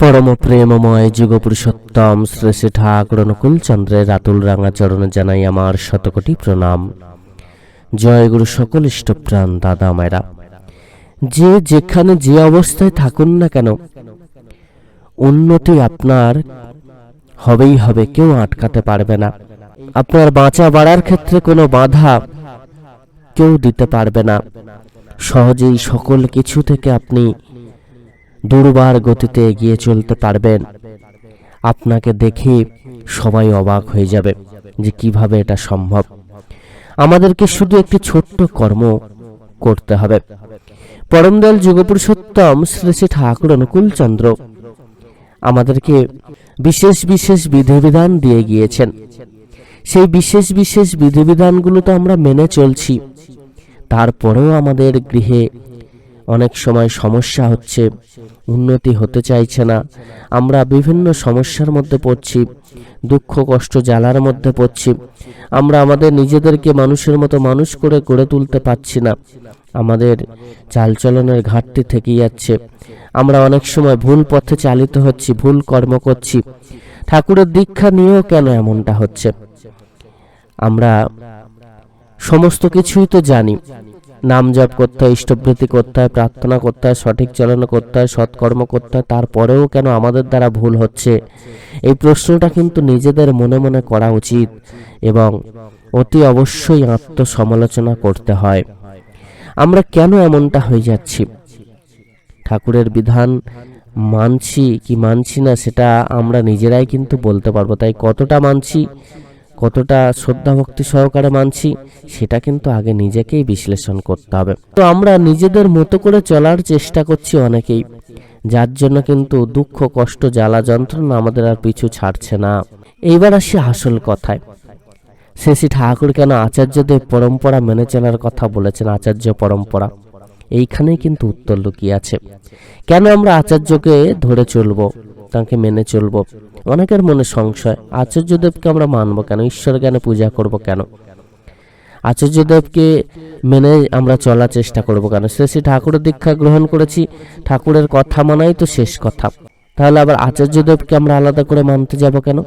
পরম প্রেমময় যুগপুরুষোত্তম শ্রী শ্রী ঠাকুর অনুকূল চন্দ্রের রাতুল রাঙা চরণে জানাই আমার শতকোটি প্রণাম। জয় গুরু সকল ইষ্টপ্রাণ দাদা মায়েরা। যে যেখানে যে অবস্থায় থাকুন না কেন, উন্নতি আপনার হবেই হবে, কেউ আটকাতে পারবে না। আপনার বাঁচা বাড়ার ক্ষেত্রে কোনো বাধা কেউ দিতে পারবে না। সহজেই সকল কিছু থেকে আপনি দুর্বার গতিতে এগিয়ে চলতে পারবেন। আপনাকে দেখে সবাই অবাক হয়ে যাবে যে কীভাবে এটা সম্ভব। আমাদেরকে শুধু একটি ছোট্ট কর্ম করতে হবে। পরমদয়াল যুগপুরুষোত্তম শ্রী শ্রী ঠাকুর অনুকূল চন্দ্র আমাদেরকে বিশেষ বিশেষ বিধিবিধান দিয়ে গিয়েছেন। সেই বিশেষ বিশেষ বিধিবিধানগুলো তো আমরা মেনে চলছি। তারপরেও আমাদের গৃহে অনেক সময় সমস্যা হচ্ছে, উন্নতি হতে চাইছে না। আমরা বিভিন্ন সমস্যার মধ্যে পড়ছি, দুঃখ, কষ্ট জ্বালার মধ্যে পড়ছি। আমরা আমাদের নিজেদেরকে মানুষের মতো মানুষ করে গড়ে তুলতে পারছি না। আমাদের চালচলনের ঘাটতি থেকে যাচ্ছে। আমরা অনেক সময় ভুল পথে চালিত হচ্ছি, ভুল কর্ম করছি। ঠাকুরের দীক্ষা নিয়েও কেন এমনটা হচ্ছে? আমরা সমস্ত কিছুই তো জানি। নাম জপ করতে হয় ইষ্টবৃত্তি করতে হয়, প্রার্থনা করতে হয়, সঠিক চলন করতে হয়, সৎকর্ম করতে হয়, তারপরেও কেন আমাদের দ্বারা ভুল হচ্ছে? এই প্রশ্নটা কিন্তু নিজেদের মনে মনে করা উচিত এবং অতি অবশ্যই আত্মসমালোচনা করতে হয়। আমরা কেন এমনটা হয়ে যাচ্ছি? ঠাকুরের বিধান মানছি কি মানছি না সেটা আমরা নিজেরাই কিন্তু বলতে পারব, তাই কতটা মানছি? কতটা শ্রদ্ধা ভক্তি সহকারে মানছি, সেটা কিন্তু আগে নিজেকেই বিশ্লেষণ করতে হবে। তো আমরা নিজেদের মতো করে চলার চেষ্টা করছি অনেকেই, যার জন্য কিন্তু দুঃখ, কষ্ট, জ্বালা, যন্ত্রণা আমাদের আর পিছু ছাড়ছে না। এইবার আসি আসল কথায়। শেষি ঠাকুর কেন আচার্যদেব পরম্পরা মেনে চলার কথা বলেছেন, আচার্য পরম্পরা? এইখানেই কিন্তু উত্তর লুকিয়ে আছে। কেন আমরা আচার্যকে ধরে চলবো? তাকে মেনে চলবো। অনেকের মনে সংশয়, আচার্যদেবকে আমরা মানবো কেন? ঈশ্বর জ্ঞানে পূজা করব কেন? আচার্যদেবকে মেনে আমরা চলার চেষ্টা করব কেন? শ্রী শ্রী ঠাকুরের দীক্ষা গ্রহণ করেছি, ঠাকুরের কথা মানাই তো শেষ কথা। তাহলে আবার আচার্যদেবকে আমরা আলাদা করে মানতে যাব কেন?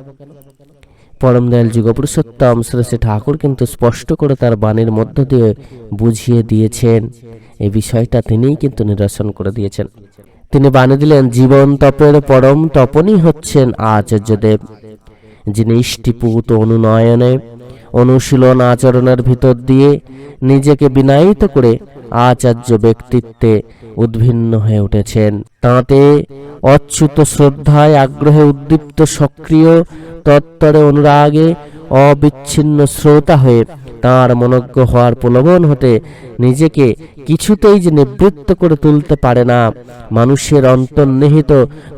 পরম দয়াল যুগপুরুষোত্তম শ্রী শ্রী ঠাকুর কিন্তু স্পষ্ট করে তার বাণীর মধ্য দিয়ে বুঝিয়ে দিয়েছেন। এই বিষয়টা তিনিই কিন্তু নিরসন করে দিয়েছেন। তিনি বানিয়ে দিলেন, জীবন তপের পরম তপনই হচ্ছেন আচার্যদেব, যিনি ইষ্টিপুত অনুনয়নে, অনুশীলন আচরণের ভিতর দিয়ে নিজেকে বিনায়িত করে আচার্য ব্যক্তিত্বে উদ্ভিন্ন হয়ে উঠেছেন। তাঁতে অচ্যুত শ্রদ্ধায়, আগ্রহে উদ্দীপ্ত সক্রিয়, তত্তরে অনুরাগে অবিচ্ছিন্ন শ্রোতা হয়ে তাঁর মনজ্ঞ হওয়ার প্রলোভন হতে নিজেকে কিছুতেই যে নিবৃত্ত করে তুলতে পারে না। মানুষের অন্তর্নিহিত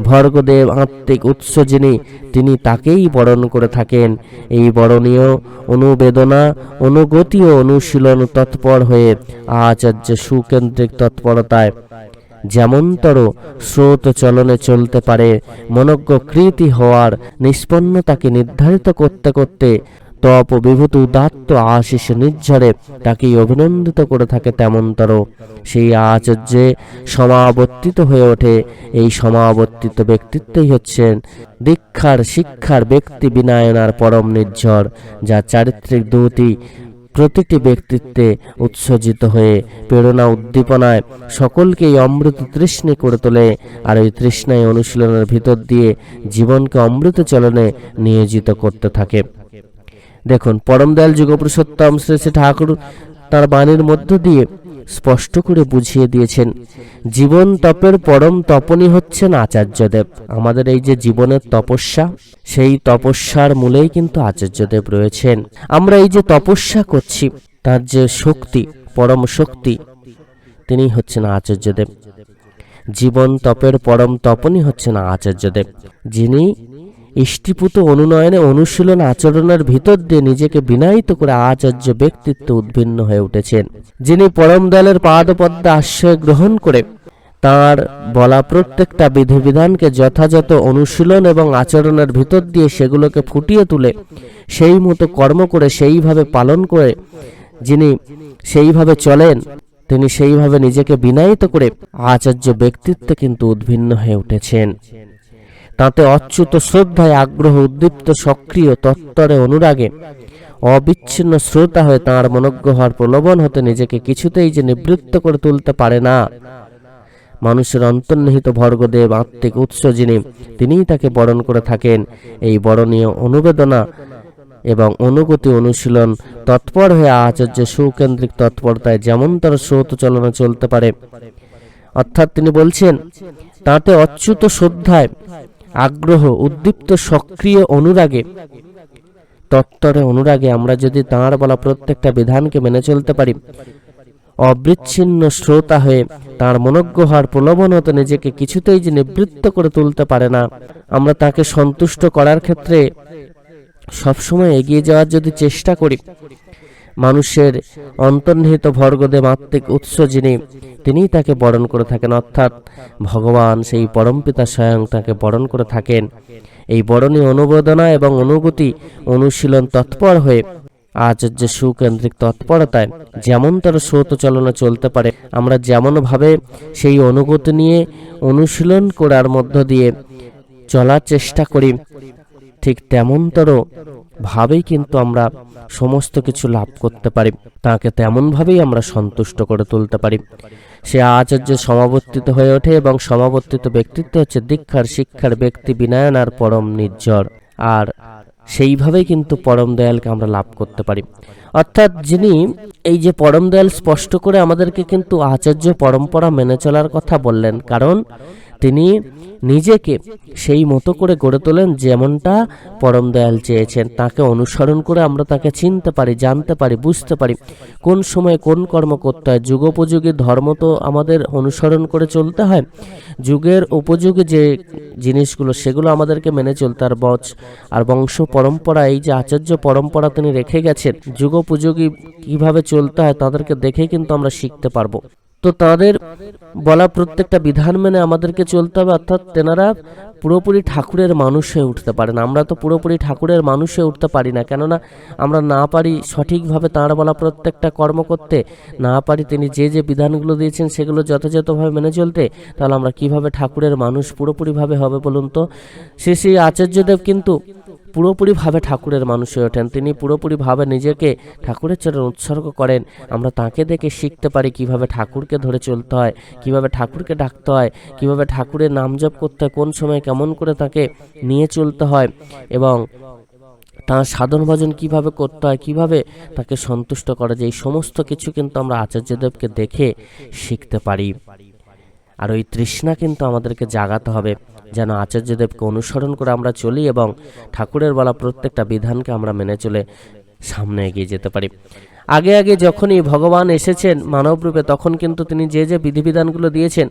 ভর্গদেব আত্মিক উৎস যিনি, তিনি তাকেই বরণ করে থাকেন। এই বরণীয় অনুবেদনা, অনুগতি ও অনুশীলন তৎপর হয়ে আচার্য সুকেন্দ্রিক তৎপরতায় যেমনতর স্রোত চলনে চলতে পারে, মনজ্ঞ কৃতি হওয়ার নিষ্পন্নতাকে নির্ধারিত করতে করতে তপ বিভূত উদাত্ত আশিস নির্ঝরে তাকেই অভিনন্দিত করে থাকে তেমনতর। সেই আচার্যে সমাবর্তিত হয়ে ওঠে, এই সমাবর্তিত ব্যক্তিত্বই হচ্ছেন দীক্ষার শিক্ষার ব্যক্তি বিনায়নার পরম নির্ঝর, যা চারিত্রিক দুটি প্রতিটি ব্যক্তিত্বে উৎসর্জিত হয়ে প্রেরণা উদ্দীপনায় সকলকেই অমৃত তৃষ্ণে করে তোলে আর ওই তৃষ্ণায় অনুশীলনের ভিতর দিয়ে জীবনকে অমৃত চলনে নিয়োজিত করতে থাকে। দেখুন, পরমদয়াল যুগপুরুষোত্তম শ্রী শ্রী ঠাকুর তার বাণীর মধ্য দিয়ে স্পষ্ট করে বুঝিয়ে দিয়েছেন, জীবন তপের পরম তপনই হচ্ছেন আচার্যদেব। আমাদের এই যে জীবনের তপস্যা, সেই তপস্যার মূলেই কিন্তু আচার্যদেব রয়েছেন। আমরা এই যে তপস্যা করছি, তার যে শক্তি, পরম শক্তি, তিনি হচ্ছেন আচার্যদেব। জীবন তপের পরম তপনই হচ্ছেন আচার্যদেব। যিনি ইষ্টিপুত অনুনয়নে অনুশীলন আচরণের ভিতর দিয়ে নিজেকে বিনায়িত করে আচার্য ব্যক্তিত্ব উদ্ভিন্ন হয়ে উঠেছেন, যিনি পরম দলের পাদপদ্মে আশ্রয় গ্রহণ করে তার বলা প্রত্যেকটা বিধিবিধানকে যথাযথ অনুশীলন এবং আচরণের ভিতর দিয়ে সেগুলোকে ফুটিয়ে তুলে সেই মতো কর্ম করে সেইভাবে পালন করে যিনি সেইভাবে চলেন, তিনি সেইভাবে নিজেকে বিনায়িত করে আচার্য ব্যক্তিত্বে কিন্তু উদ্ভিন্ন হয়ে উঠেছেন। তাতে অচ্যুত শ্রদ্ধায় আগ্রহ উদ্দীপ্ত সক্রিয় তত্তরে অনুরাগে অবিচ্ছিন্ন শ্রোতা হয়ে তাঁর মনজ্ঞ হওয়ার প্রলোভন হতে নিজেকে কিছুতেই যে নিবৃত্ত করে তুলতে পারে না। মানুষের অন্তর্নিহিত ভর্গদেব আত্মিক উৎস যিনি, তিনিই তাকে বরণ করে থাকেন। এই বরণীয় অনুবেদনা এবং অনুগতি অনুশীলন তৎপর হয়ে আচার্য সুকেন্দ্রিক তৎপরতায় যেমন তার স্রোত চলনে চলতে পারে। অর্থাৎ তিনি বলছেন, তাতে অচ্যুত শ্রদ্ধায় আগ্রহ, উদ্দীপ্ত, সক্রিয় অনুরাগে। তত্তরে অনুরাগে আমরা যদি তাঁর বলা প্রত্যেকটা বিধানকে মেনে চলতে পারি, অবিচ্ছিন্ন শ্রোতা হয়ে তার মনজ্ঞ হওয়ার প্রলোভন নিজেকে কিছুতেই যে নিবৃত্ত করে তুলতে পারে না, আমরা তাকে সন্তুষ্ট করার ক্ষেত্রে সবসময় এগিয়ে যাওয়ার যদি চেষ্টা করি মানুষের অন্তর্নিহিত ভর্গদেব আত্মিক উৎস যিনি, তিনিই তাকে বরণ করে থাকেন। অর্থাৎ ভগবান সেই পরমপিতা স্বয়ং তাকে বরণ করে থাকেন। এই বরণী অনুবেদনা এবং অনুভূতি অনুশীলন তৎপর হয়ে আচার্য সুকেন্দ্রিক তৎপরতায় যেমনতর স্রোত চলনা চলতে পারে, আমরা যেমনভাবে সেই অনুভূতি নিয়ে অনুশীলন করার মধ্য দিয়ে চলার চেষ্টা করি ঠিক তেমনতর ভাবেই কিন্তু আমরা সমস্ত কিছু লাভ করতে পারি। তাকে তেমনভাবেই আমরা সন্তুষ্ট করে তুলতে পারি। সে আচার্য সমাবর্তিত হয়ে ওঠে এবং সমাবর্তিত ব্যক্তিত্ব হচ্ছে দীক্ষার শিক্ষার ব্যক্তি বিনায়ন আর পরম নির্জর। আর সেইভাবেই কিন্তু পরম দয়ালকে আমরা লাভ করতে পারি। অর্থাৎ যিনি এই যে পরম দয়াল স্পষ্ট করে আমাদেরকে কিন্তু আচার্য পরম্পরা মেনে চলার কথা বললেন, কারণ তিনি নিজেকে সেই মতো করে গড়ে তোলেন যেমনটা পরম দয়াল চেয়েছেন। তাকে অনুসরণ করে আমরা তাকে চিনতে পারি, জানতে পারি, বুঝতে পারি। কোন সময়ে কোন কর্ম করতে হয়? যুগোপযোগী ধর্ম তো আমাদের অনুসরণ করে চলতে হয়। যুগের উপযোগী যে জিনিসগুলো, সেগুলো আমাদেরকে মেনে চলতে আর বচ, আর বংশ পরম্পরা, এই যে আচার্য পরম্পরা তিনি রেখে গেছেন, যুগোপযোগী কীভাবে চলতে হয় তাদেরকে দেখে কিন্তু আমরা শিখতে পারব। তো তাদের বলা প্রত্যেকটা বিধান মেনে আমাদেরকে চলতে হবে, অর্থাৎ তেনারা পুরোপুরি ঠাকুরের মানুষ হয়ে উঠতে পারেন। আমরা তো পুরোপুরি ঠাকুরের মানুষ হয়ে উঠতে পারি না, কেননা আমরা না পারি সঠিকভাবে তাঁর বলা প্রত্যেকটা কর্ম করতে, না পারি তিনি যে যে বিধানগুলো দিয়েছেন সেগুলো যথাযথভাবে মেনে চলতে, তাহলে আমরা কীভাবে ঠাকুরের মানুষ পুরোপুরিভাবে হবে বলুন তো? শ্রী শ্রী আচার্যদেব কিন্তু পুরোপুরিভাবে ঠাকুরের মানুষ হয়ে ওঠেন। তিনি পুরোপুরিভাবে নিজেকে ঠাকুরের চরণ উৎসর্গ করেন। আমরা তাকে দেখে শিখতে পারি কীভাবে ঠাকুরকে ধরে চলতে হয়, কীভাবে ঠাকুরকে ডাকতে হয়, কীভাবে ঠাকুরের নাম জপ করতে হয়, কোন সময় কেমন করে তাকে নিয়ে চলতে হয় এবং তাঁর সাধন ভজন কীভাবে করতে হয়, কীভাবে তাকে সন্তুষ্ট করা যায়, এই সমস্ত কিছু কিন্তু আমরা আচার্যদেবকে দেখে শিখতে পারি। আর ওই তৃষ্ণা কিন্তু আমাদেরকে জাগাতে হবে। যেন আচার্যদেবকে অনুসরণ করে আমরা চলি এবং ঠাকুরের বলা প্রত্যেকটা বিধানকে আমরা মেনে চলে সামনে এগিয়ে যেতে পারি। আগে আগে যখনই ভগবান এসেছেন মানবরূপে তখন কিন্তু তিনি যে যে বিধিবিধানগুলো দিয়েছেন,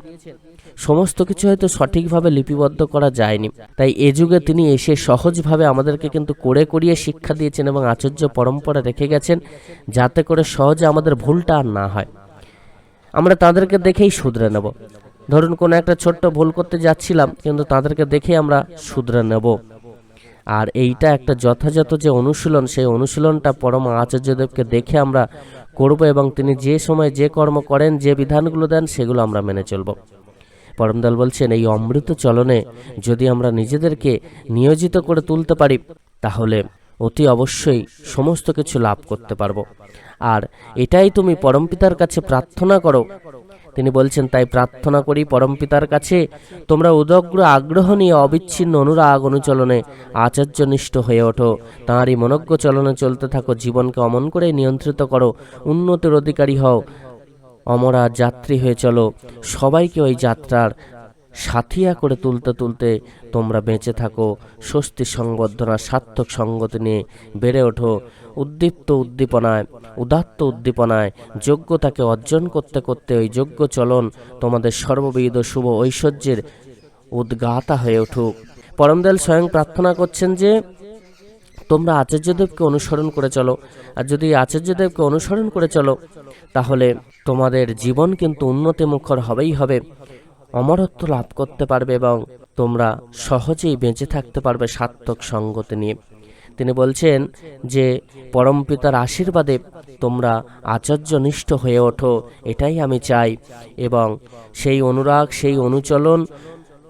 সমস্ত কিছু হয়তো সঠিকভাবে লিপিবদ্ধ করা যায়নি। তাই এ যুগে তিনি এসে সহজভাবে আমাদেরকে কিন্তু করে করিয়ে শিক্ষা দিয়েছেন এবং আচার্য পরম্পরা রেখে গেছেন, যাতে করে সহজে আমাদের ভুলটা আর না হয়। আমরা তাদেরকে দেখেই শুধরে নেব। ধরুন কোনো একটা ছোট্ট ভুল করতে যাচ্ছিলাম, কিন্তু তাদেরকে দেখে আমরা শুধরে নেব। আর এইটা একটা যথাযথ যে অনুশীলন, সেই অনুশীলনটা পরম আচার্যদেবকে দেখে আমরা করব এবং তিনি যে সময় যে কর্ম করেন, যে বিধানগুলো দেন, সেগুলো আমরা মেনে চলব। পরমদাল বলছেন, এই অমৃত চলনে যদি আমরা নিজেদেরকে নিয়োজিত করে তুলতে পারি, তাহলে অতি অবশ্যই সমস্ত কিছু লাভ করতে পারব। আর এটাই তুমি পরমপিতার কাছে প্রার্থনা করো তিনি বলছেন, তাই প্রার্থনা করি পরমপিতার কাছে, তোমরা উদগ্র আগ্রহ নিয়ে অবিচ্ছিন্ন অনুরাগ অনুচলনে আচার্যনিষ্ঠ হয়ে ওঠো। তাঁরই মনজ্ঞ চলনে চলতে থাকো, জীবনকে অমন করে নিয়ন্ত্রিত করো, উন্নতির অধিকারী হও, অমরা যাত্রী হয়ে চলো। সবাইকে ওই যাত্রার সাথিয়া করে তুলতে তুলতে তোমরা বেঁচে থাকো। স্বস্তি সংবর্ধনা, সার্থক সঙ্গতি নিয়ে বেড়ে ওঠো। উদ্দীপ্ত উদ্দীপনায়, উদাত্ত উদ্দীপনায়, যোগ্যতাকে অর্জন করতে করতে ওই যোগ্য চলন তোমাদের সর্ববিধ শুভ ঐশ্বর্যের উদ্গাতা হয়ে উঠুক। পরমদয়াল স্বয়ং প্রার্থনা করছেন যে, তোমরা আচার্যদেবকে অনুসরণ করে চলো। আর যদি আচার্যদেবকে অনুসরণ করে চলো, তাহলে তোমাদের জীবন কিন্তু উন্নতি মুখর হবেই হবে। অমরত্ব লাভ করতে পারবে এবং তোমরা সহজেই বেঁচে থাকতে পারবে সার্থক সঙ্গতি নিয়ে। তিনি বলছেন যে, পরম পিতার আশীর্বাদে তোমরা আচার্যনিষ্ঠ হয়ে ওঠো, এটাই আমি চাই এবং সেই অনুরাগ, সেই অনুচলন,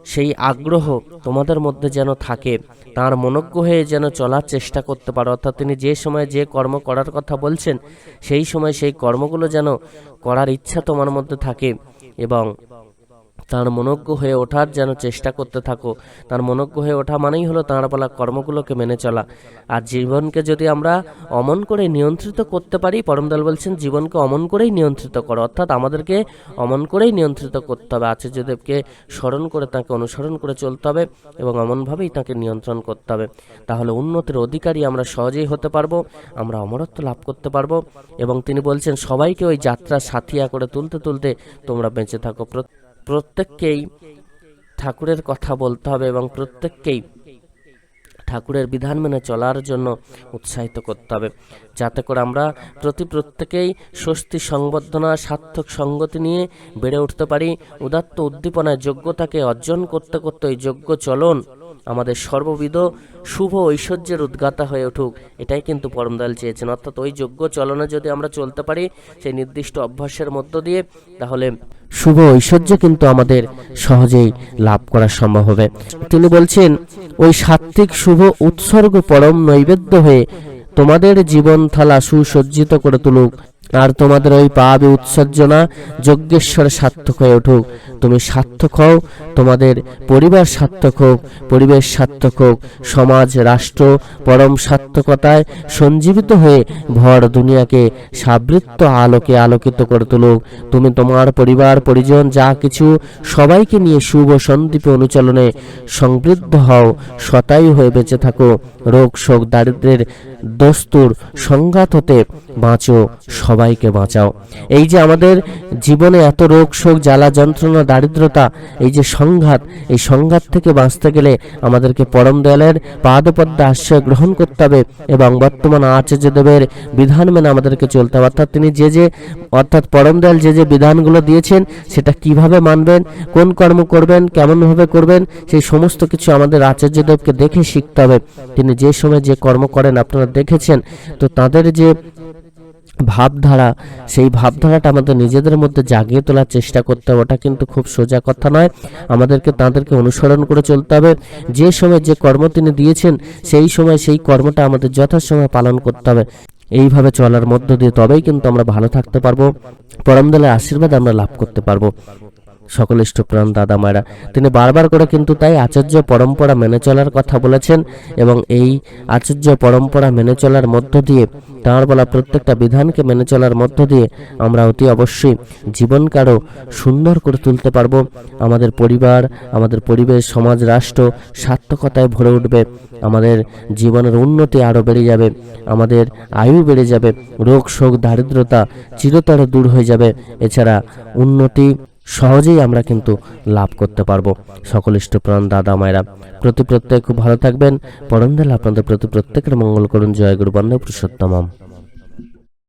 সেই আগ্রহ তোমাদের মধ্যে যেন থাকে, তার মনজ্ঞ হয়ে যেন চলার চেষ্টা করতে পারো। অর্থাৎ তিনি যে সময় যে কর্ম করার কথা বলছেন, সেই সময় সেই কর্মগুলো যেন করার ইচ্ছা তোমার মধ্যে থাকে এবং তার মনজ্ঞ হয়ে ওঠার যেন চেষ্টা করতে থাকো। তার মনজ্ঞ হয়ে ওঠা মানেই হলো তাঁর বলা কর্মগুলোকে মেনে চলা। আর জীবনকে যদি আমরা অমন করে নিয়ন্ত্রিত করতে পারি পরমদল বলছেন, জীবনকে অমন করেই নিয়ন্ত্রিত করো, অর্থাৎ আমাদেরকে অমন করেই নিয়ন্ত্রিত করতে হবে। আচার্যদেবকে স্মরণ করে তাকে অনুসরণ করে চলতে হবে এবং অমনভাবেই তাকে নিয়ন্ত্রণ করতে হবে। তাহলে উন্নতির অধিকারী আমরা সহজেই হতে পারব, আমরা অমরত্ব লাভ করতে পারব। এবং তিনি বলছেন, সবাইকে ওই যাত্রা সাথিয়া করে তুলতে তুলতে তোমরা বেঁচে থাকো। প্রত্যেককেই ঠাকুরের কথা বলতে হবে এবং প্রত্যেককেই ঠাকুরের বিধান মেনে চলার জন্য উৎসাহিত করতে হবে। যাতে করে আমরা প্রতি প্রত্যেকেই স্বস্তি, সংবর্ধনা, সার্থক সঙ্গতি নিয়ে বেড়ে উঠতে পারি। উদাত্ত উদ্দীপনায় যোগ্যতাকে অর্জন করতে করতে ওই যোগ্য চলন আমাদের সর্ববিধ শুভ ঐশ্বর্যের উদ্গাতা হয়ে উঠুক। এটাই কিন্তু পরমদয়াল চেয়েছেন। অর্থাৎ ওই যোগ্য চলনে যদি আমরা চলতে পারি, সেই নির্দিষ্ট অভ্যাসের মধ্য দিয়ে, তাহলে শুভ ঐশ্বর্য কিন্তু আমাদের সহজেই লাভ করা সম্ভব হবে। তিনি বলছেন, ওই সাত্ত্বিক শুভ উৎসর্গ পরম নৈবেদ্য হয়ে তোমাদের জীবন থালা সুসজ্জিত করে তুলুক। আর তোমাদের ওই পাবে উৎসর্জনা যজ্ঞেশ্বর সার্থক হয়ে উঠুক। তুমি সার্থক হও, তোমাদের পরিবার সার্থক হোক, পরিবেশ সার্থক হোক, সমাজ, রাষ্ট্র পরম সার্থকতায় সঞ্জীবিত হয়ে ভর দুনিয়াকে সাবৃত্ত আলোকে আলোকিত করে তুলুক। তুমি তোমার পরিবার, পরিজন, যা কিছু সবাইকে নিয়ে শুভ সন্দীপে অনুচলনে সমৃদ্ধ হও শতায়ু হয়ে বেঁচে থাকো। রোগ শোক দারিদ্রের দস্তুর সংঘাত হতে বাঁচো। সবাইকে বাঁচাও। এই যে আমাদের জীবনে এত রোগ, শোক, জ্বালা, যন্ত্রণা, দারিদ্রতা, এই যে সংঘাত, এই সংঘাত থেকে বাঁচতে গেলে আমাদেরকে পরম দয়ালের পাদপদ্মা আশ্রয় গ্রহণ করতে হবে এবং বর্তমান আচার্যদেবের বিধান মেনে আমাদেরকে চলতে হবে। অর্থাৎ তিনি যে যে, অর্থাৎ পরম দয়াল যে যে বিধানগুলো দিয়েছেন, সেটা কীভাবে মানবেন, কোন কর্ম করবেন, কেমনভাবে করবেন, সেই সমস্ত কিছু আমাদের আচার্যদেবকে দেখে শিখতে হবে। তিনি যে সময় যে কর্ম করেন, আপনারা দেখেছেন, তো তাদের যে ভাবধারা সেই ভাবধারাটা আমাদের নিজেদের মধ্যে জাগিয়ে তোলার চেষ্টা করতে হবে। ওটা কিন্তু খুব সোজা কথা নয়। আমাদেরকে তাদেরকে অনুসরণ করে চলতে হবে। যে সময় যে কর্ম তিনি দিয়েছেন সেই সময় সেই কর্মটা আমাদের যথাসময়ে পালন করতে হবে। এইভাবে চলার মধ্য দিয়ে তবেই কিন্তু আমরা ভালো থাকতে পারব। পরমদলের আশীর্বাদ আমরা লাভ করতে পারব। সকল ইষ্টপ্রাণ দাদা মায়েরা। তিনি বারবার করে কিন্তু তাই আচার্য পরম্পরা মেনে চলার কথা বলেছেন এবং এই আচার্য পরম্পরা মেনে চলার মধ্য দিয়ে, তাঁর বলা প্রত্যেকটা বিধানকে মেনে চলার মধ্য দিয়ে আমরা অতি অবশ্যই জীবনকে আরও সুন্দর করে তুলতে পারব। আমাদের পরিবার, আমাদের পরিবেশ, সমাজ, রাষ্ট্র সার্থকতায় ভরে উঠবে। আমাদের জীবনের উন্নতি আরও বেড়ে যাবে। আমাদের আয়ু বেড়ে যাবে। রোগ, শোক, দারিদ্রতা চিরতর দূর হয়ে যাবে। এছাড়া উন্নতি সহজেই আমরা কিন্তু লাভ করতে পারব। সকল ইষ্টপ্রাণ দাদা, মায়েরা, প্রতি প্রত্যেক খুব ভালো থাকবেন। পরমদাল আপনাদের প্রতি প্রত্যেকের মঙ্গল করুন। জয় গুরু বন্ধু পুরুষোত্তম